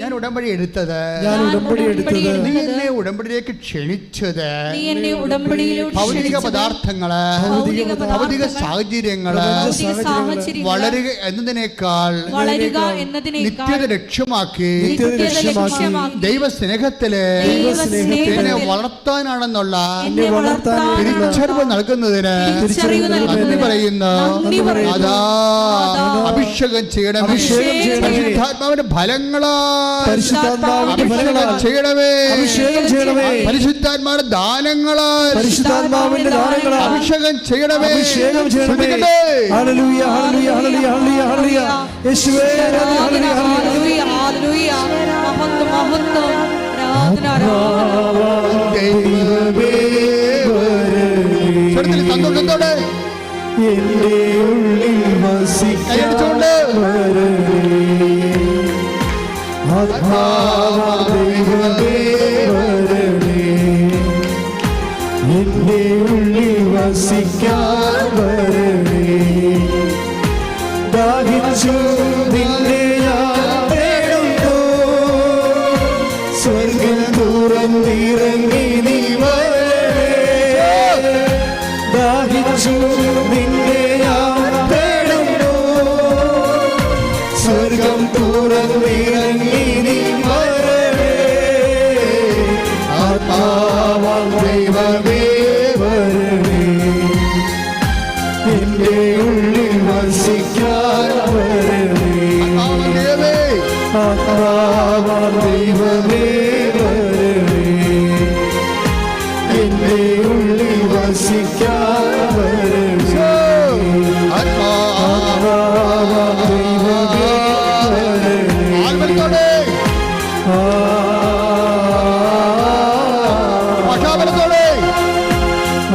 ഞാൻ ഉടമ്പടി എടുത്തത് ഞാൻ ഉടമ്പടി എടുത്തത് നീ എന്നെ ഉടമ്പടിയിലേക്ക് ക്ഷണിച്ചത് നീ എന്നെ ഉടമ്പടിയിലൂടെ ഭൗതിക പദാർത്ഥങ്ങൾ ഭൗതിക സാഹചര്യങ്ങൾ വളരുക എന്നതിനേക്കാൾ വളരുക എന്നതിനേക്കാൾ നിത്യത ലക്ഷ്യമാക്കി നിത്യത സ്നേഹത്തിൽ എന്നെ വളർത്താനാണെന്നുള്ള തിരിച്ചറിവ് നൽകുന്നതിന് നന്ദി പറയുന്നു. അതാ. അഭിഷേകം ചെയ്യണം. പരിശുദ്ധാത്മാവിന്റെ ഫലങ്ങളാൽ പരിശുദ്ധാത്മാവിന്റെ ഫലങ്ങളാൽ ചെയ്യണമേ അഭിഷേകം ചെയ്യണമേ പരിശുദ്ധാത്മാവിന്റെ ദാനങ്ങളാൽ പരിശുദ്ധാത്മാവിന്റെ ദാനങ്ങളാൽ അഭിഷേകം ചെയ്യണമേ അഭിഷേകം ചെയ്യണമേ ഹല്ലേലൂയ ഹല്ലേലൂയ ഹല്ലേലൂയ ഹല്ലേലൂയ ഹല്ലേലൂയ യേശുവേ ഹല്ലേലൂയ ഹല്ലേലൂയ ഹല്ലേലൂയ, ഹല്ലേലൂയ. മഹത്വം, മഹത്വം. ആരാധന, ആരാധന. ദൈവമേ സ്വരത്തിൽ സന്തോഷത്തോടെ എന്റെ ഉള്ളിൽ വസിക്കാൻ ആത്മാവേ വരണേ എന്റെ ഉള്ളിൽ വസിക്കാൻ Shiva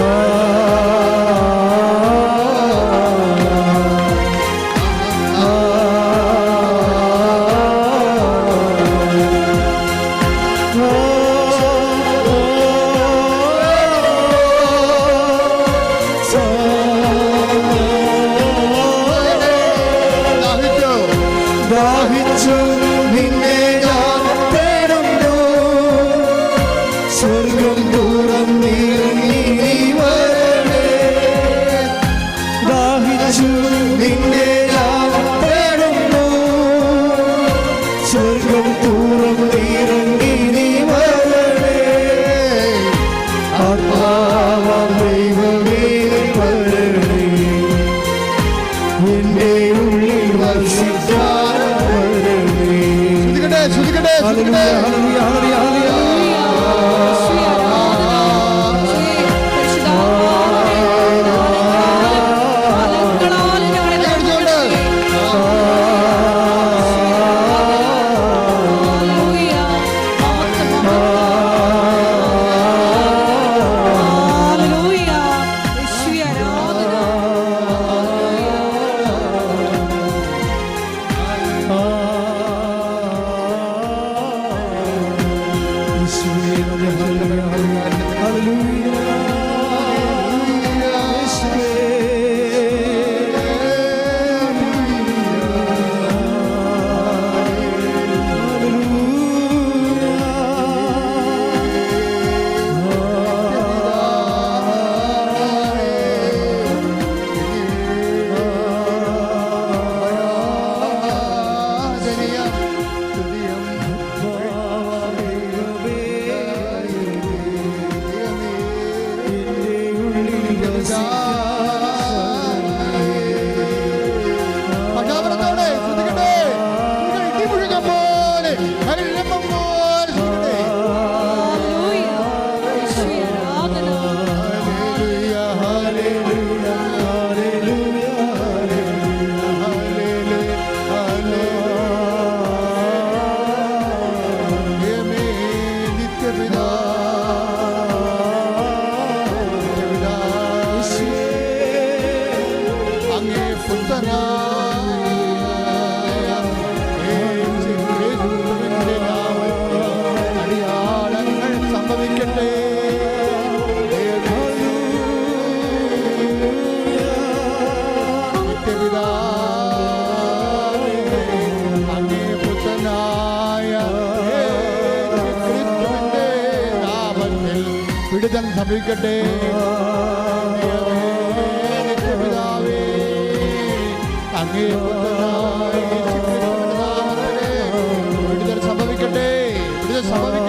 love. আমাদের সমাজে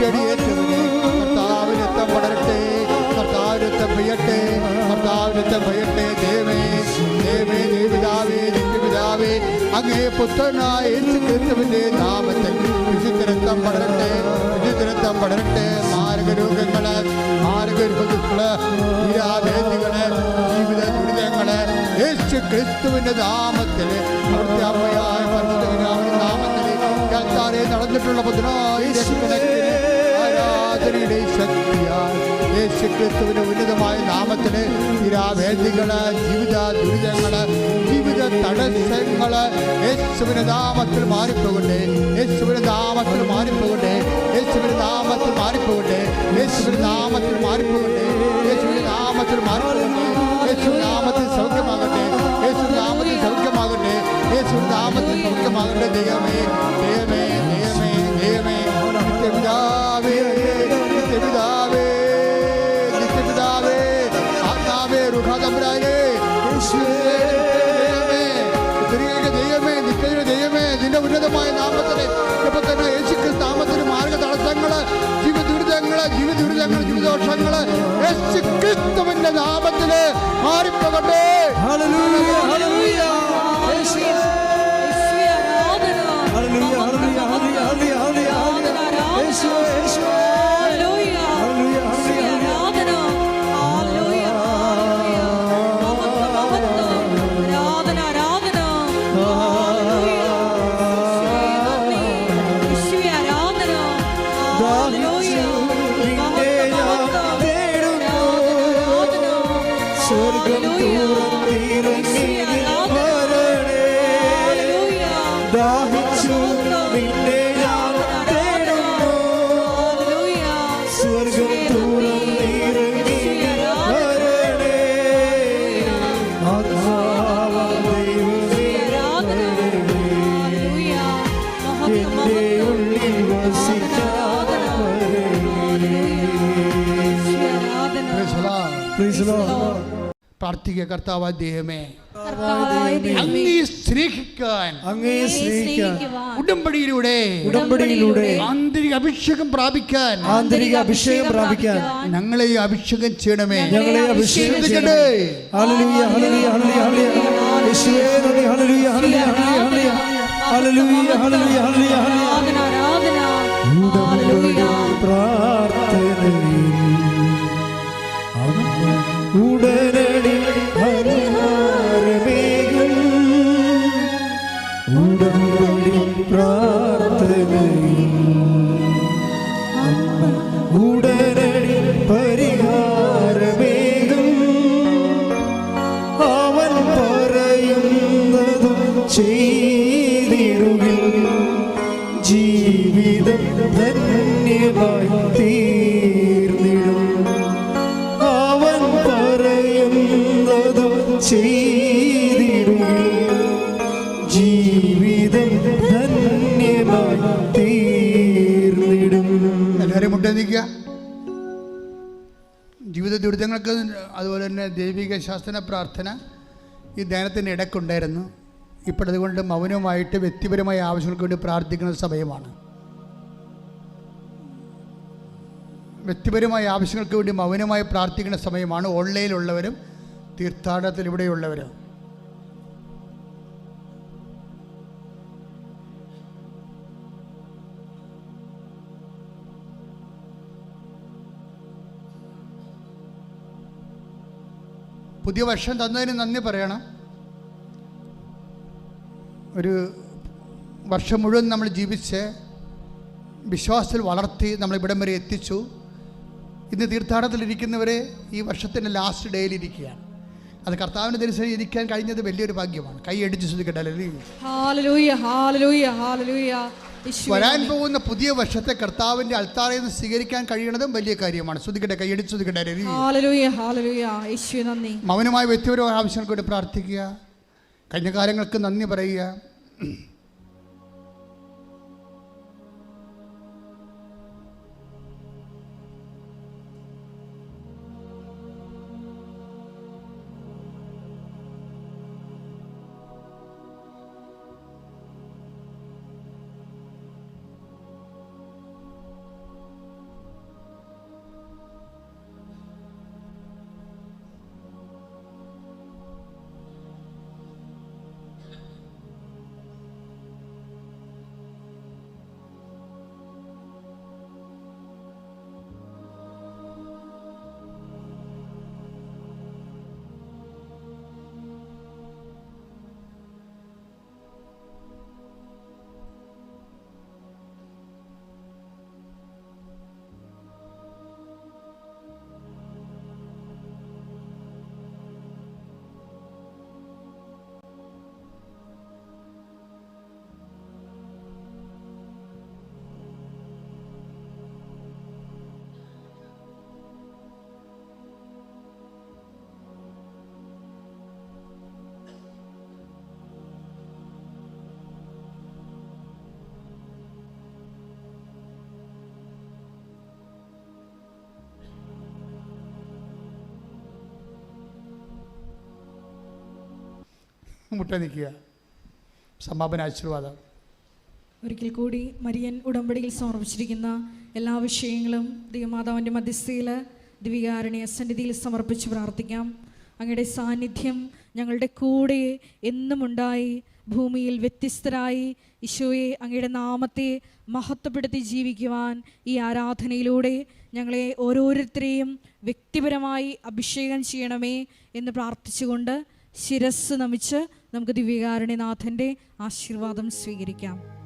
கொடியேற்றுவதே கர்த்தாவின் யுத்தம் வளரட்டே கர்த்தாவின் யுத்தம் பெய்யட்டே கர்த்தாவின் யுத்தம் பெய்யட்டே தேவே தேவே தேவிதாவே தேவிதாவே அங்கே புத்தனாய் கிறிஸ்துவினே நாமத்தில் விசித்திரத்தம் படரட்டே விசித்திரத்தம் படரட்டே மார்க ரோகங்களை மார்க ആരാധനയുടെ ശക്തിയാൽ യേശു ക്രിസ്തുവിന്റെ ഉന്നതമായ നാമത്തിന് നിരാവേദികൾ ജീവിത ദുരിതങ്ങൾ ജീവിത തടസ്സങ്ങൾ യേശുവിന്റെ നാമത്തിൽ മാറിപ്പോകട്ടെ യേശുവിന്റെ നാമത്തിൽ മാറിപ്പോകട്ടെ യേശുവിന്റെ നാമത്തിൽ മാറിപ്പോകട്ടെ യേശുവിന്റെ നാമത്തിൽ മാറിപ്പോകട്ടെ യേശുവിന്റെ നാമത്തിൽ മാറിപ്പോകട്ടെ യേശു നാമത്തിൽ സൗഖ്യമാകട്ടെ യേശുവിന്റെ നാമത്തിൽ സൗഖ്യമാകട്ടെ യേശുവിന്റെ നാമത്തിൽ സൗഖ്യമാകട്ടെ ദൈവമേ ദൈവമേ. ദൈവമേ നിത്യയുടെ ദൈവമേ നിന്റെ ഉന്നതമായ നാമത്തിന് ഇപ്പൊ തന്നെ യേശുക്രിസ്തു നാമത്തിന് മാർഗ തടസ്സങ്ങൾ ജീവിത ദുരിതങ്ങൾ ജീവിത ദുരിതങ്ങൾ ജീവിതദോഷങ്ങൾ യേശുക്രിസ്തുവിന്റെ നാമത്തിൽ മാറിപ്പോകട്ടെ. പ്രാർത്ഥിക്കുക കർത്താവ് ദൈവമേ. അങ്ങേ സ്നേഹിക്കാൻ. അങ്ങേ സ്നേഹിക്കാൻ. ഉടമ്പടിയിലൂടെ. ഉടമ്പടിയിലൂടെ. ആന്തരിക അഭിഷേകം പ്രാപിക്കാൻ. ആന്തരിക അഭിഷേകം പ്രാപിക്കാൻ. ഞങ്ങളെ അഭിഷേകം ചെയ്യണമേ. ഞങ്ങളെ അഭിഷേകം ചെയ്യണമേ. ഹല്ലേലൂയ, ഹല്ലേലൂയ, ഹല്ലേലൂയ, ഹല്ലേലൂയ. യേശുവേ നന്ദി, ഹല്ലേലൂയ, ഹല്ലേലൂയ, ഹല്ലേലൂയ, ഹല്ലേലൂയ. ഹല്ലേലൂയ, ഹല്ലേലൂയ, ഹല്ലേലൂയ, ഹല്ലേലൂയ. ആരാധന ആരാധന. ഹല്ലേലൂയ. പ്രാർത്ഥനയിൽ അവൻ തീർന്നിടും എല്ലാവരും ജീവിത ദുരിതങ്ങൾക്ക് അതുപോലെ തന്നെ ദൈവിക ശാസ്ത്ര പ്രാർത്ഥന ഈ ധ്യാനത്തിന്റെ ഇടയ്ക്കുണ്ടായിരുന്നു. ഇപ്പോഴതുകൊണ്ട് മൗനമായിട്ട് വ്യക്തിപരമായ ആവശ്യങ്ങൾക്ക് വേണ്ടി പ്രാർത്ഥിക്കുന്ന സമയമാണ്. വ്യക്തിപരമായ ആവശ്യങ്ങൾക്ക് വേണ്ടി മൗനമായി പ്രാർത്ഥിക്കുന്ന സമയമാണ് ഓൺലൈനിലുള്ളവരും തീർത്ഥാടനത്തിൽ ഇവിടെയുള്ളവരും. പുതിയ വർഷം തന്നതിന് നന്ദി പറയണം. ഒരു വർഷം മുഴുവൻ നമ്മൾ ജീവിച്ച് വിശ്വാസത്തിൽ വളർത്തി നമ്മൾ ഇവിടം വരെ എത്തിച്ചു. ഇന്ന് തീർത്ഥാടനത്തിലിരിക്കുന്നവരെ ഈ വർഷത്തിന്റെ ലാസ്റ്റ് ഡേയിൽ ഇരിക്കുകയാണ്. അത് കർത്താവിന്റെ ദിവസം ഇരിക്കാൻ കഴിഞ്ഞത് വലിയൊരു ഭാഗ്യമാണ്. കൈ അടിച്ച് ശ്രദ്ധിക്കട്ടെ വരാൻ പോകുന്ന പുതിയ വർഷത്തെ കർത്താവിന്റെ അൾത്താറയിൽ നിന്ന് സ്വീകരിക്കാൻ കഴിയണതും വലിയ കാര്യമാണ്. ശ്രദ്ധിക്കട്ടെ കൈയടിച്ച് ശ്രദ്ധിക്കട്ടെ മൗനമായ വ്യക്തിപരമായ ആവശ്യങ്ങൾക്ക് വേണ്ടി പ്രാർത്ഥിക്കുക. കഴിഞ്ഞ കാലങ്ങൾക്ക് നന്ദി പറയുക. മുട്ട നിൽക്കുക സമാപന ആശീർവാദം. ഒരിക്കൽ കൂടി മരിയൻ ഉടമ്പടിയിൽ സമർപ്പിച്ചിരിക്കുന്ന എല്ലാ വിഷയങ്ങളും ദൈവമാതാവിന്റെ മധ്യസ്ഥയിൽ ദിവികാരണീയ സന്നിധിയിൽ സമർപ്പിച്ച് പ്രാർത്ഥിക്കാം. അങ്ങയുടെ സാന്നിധ്യം ഞങ്ങളുടെ കൂടെ എന്നും ഉണ്ടായി ഭൂമിയിൽ വ്യത്യസ്തരായി ഈശോയെ അങ്ങയുടെ നാമത്തെ മഹത്വപ്പെടുത്തി ജീവിക്കുവാൻ ഈ ആരാധനയിലൂടെ ഞങ്ങളെ ഓരോരുത്തരെയും വ്യക്തിപരമായി അഭിഷേകം ചെയ്യണമേ എന്ന് പ്രാർത്ഥിച്ചുകൊണ്ട് ശിരസ് നമിച്ച് നമുക്ക് ദിവ്യകാരുണ്യനാഥന്റെ ആശീർവാദം സ്വീകരിക്കാം.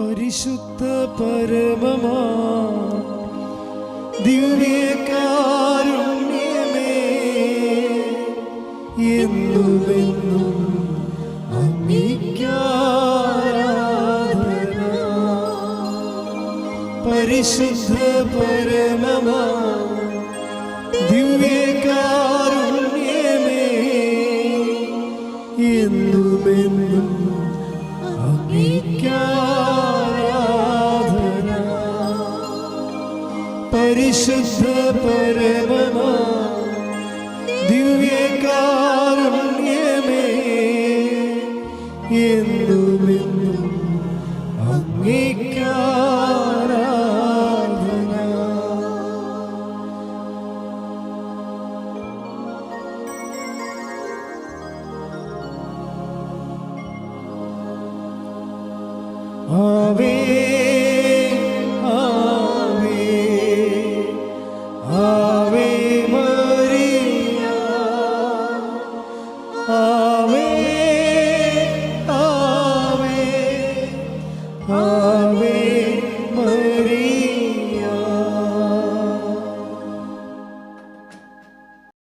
പരിശുദ്ധ പരമമാ. ദിവ്യകാരുണ്യമേ എന്നുമെന്നും പരിശുദ്ധ പരമമാ Oh, baby.